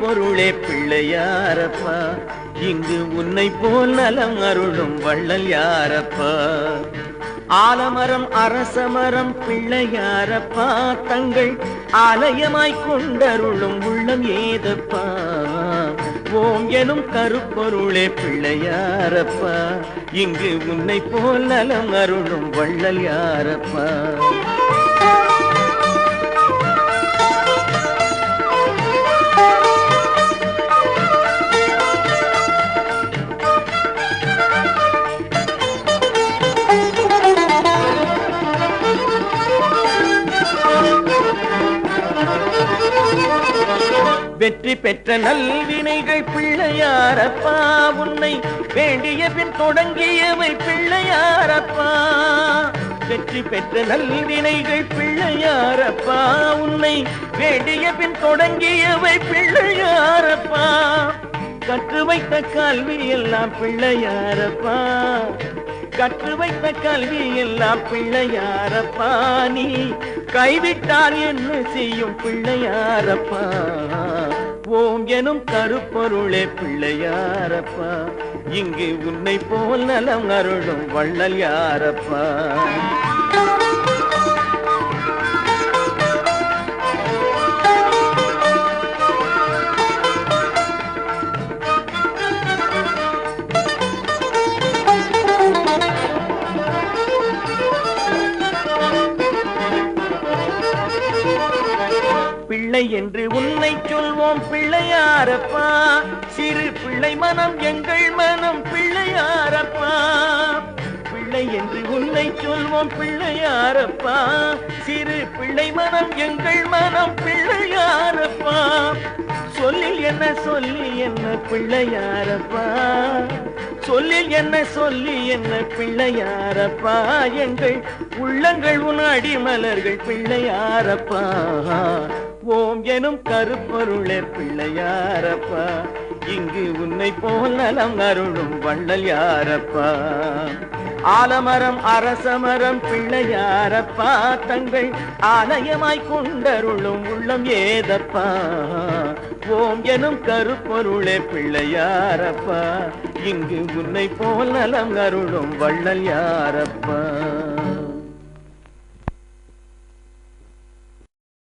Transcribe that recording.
பொருளே பிள்ளையாரப்பா. இங்கு உன்னை போல் நலம் அருளும் வள்ளல் யாரப்பா. ஆலமரம் அரசமரம் பிள்ளையாரப்பா. தங்கள் ஆலயமாய் கொண்டருளும் உள்ளம் ஏதப்பா. ஓம் எனும் கருப்பொருளே பிள்ளையாரப்பா. இங்கு உன்னை போல் நலம் அருளும் வள்ளல் யாரப்பா. வெற்றி பெற்ற நல்வினைகள் பிள்ளையாரப்பா. உன்னை வேண்டிய பின் தொடங்கியவை பிள்ளையாரப்பா. வெற்றி பெற்ற நல்வினைகள் பிள்ளையாரப்பா. உன்னை வேண்டிய பின் தொடங்கியவை பிள்ளையாரப்பா. கற்று வைத்த கல்வி எல்லாம் பிள்ளையாரப்பா. கற்று வைத்த கல்வி எல்லாம் பிள்ளையாரப்பா. நீ கைவிட்டால் என்ன செய்யும் பிள்ளையாரப்பா. ஓம் எனும் கருப்பொருளே பிள்ளையாரப்பா. இங்கு உன்னை போல் நலம் அருளும் வள்ளல் யாரப்பா. பிள்ளை என்று உன்னை சொல்வோம் பிள்ளையாரப்பா. சிறு பிள்ளை மனம் எங்கள் மனம் பிள்ளையாரப்பா. பிள்ளை என்று உன்னை சொல்வோம் பிள்ளையாரப்பா. சிறு பிள்ளை மனம் எங்கள் மனம் பிள்ளையாரப்பா. சொல்லில் என்ன சொல்லி என்ன பிள்ளையாரப்பா. சொல்லில் என்ன சொல்லி என்ன பிள்ளையாரப்பா. எங்கள் உள்ளங்கள் உன் அடிமலர்கள் பிள்ளையாரப்பா. ஓம் எனும் கருப்பொருளே பிள்ளையாரப்பா. இங்கு உன்னை போல் நலம் அருளும் வள்ளல் யாரப்பா. ஆலமரம் அரசமரம் பிள்ளையாரப்பா. தங்கள் ஆலயமாய் கொண்டருளும் உள்ளம் ஏதப்பா. ஓம் எனும் கருப்பொருளே பிள்ளையாரப்பா. இங்கு உன்னை போல் நலம் அருளும் வள்ளல் யாரப்பா.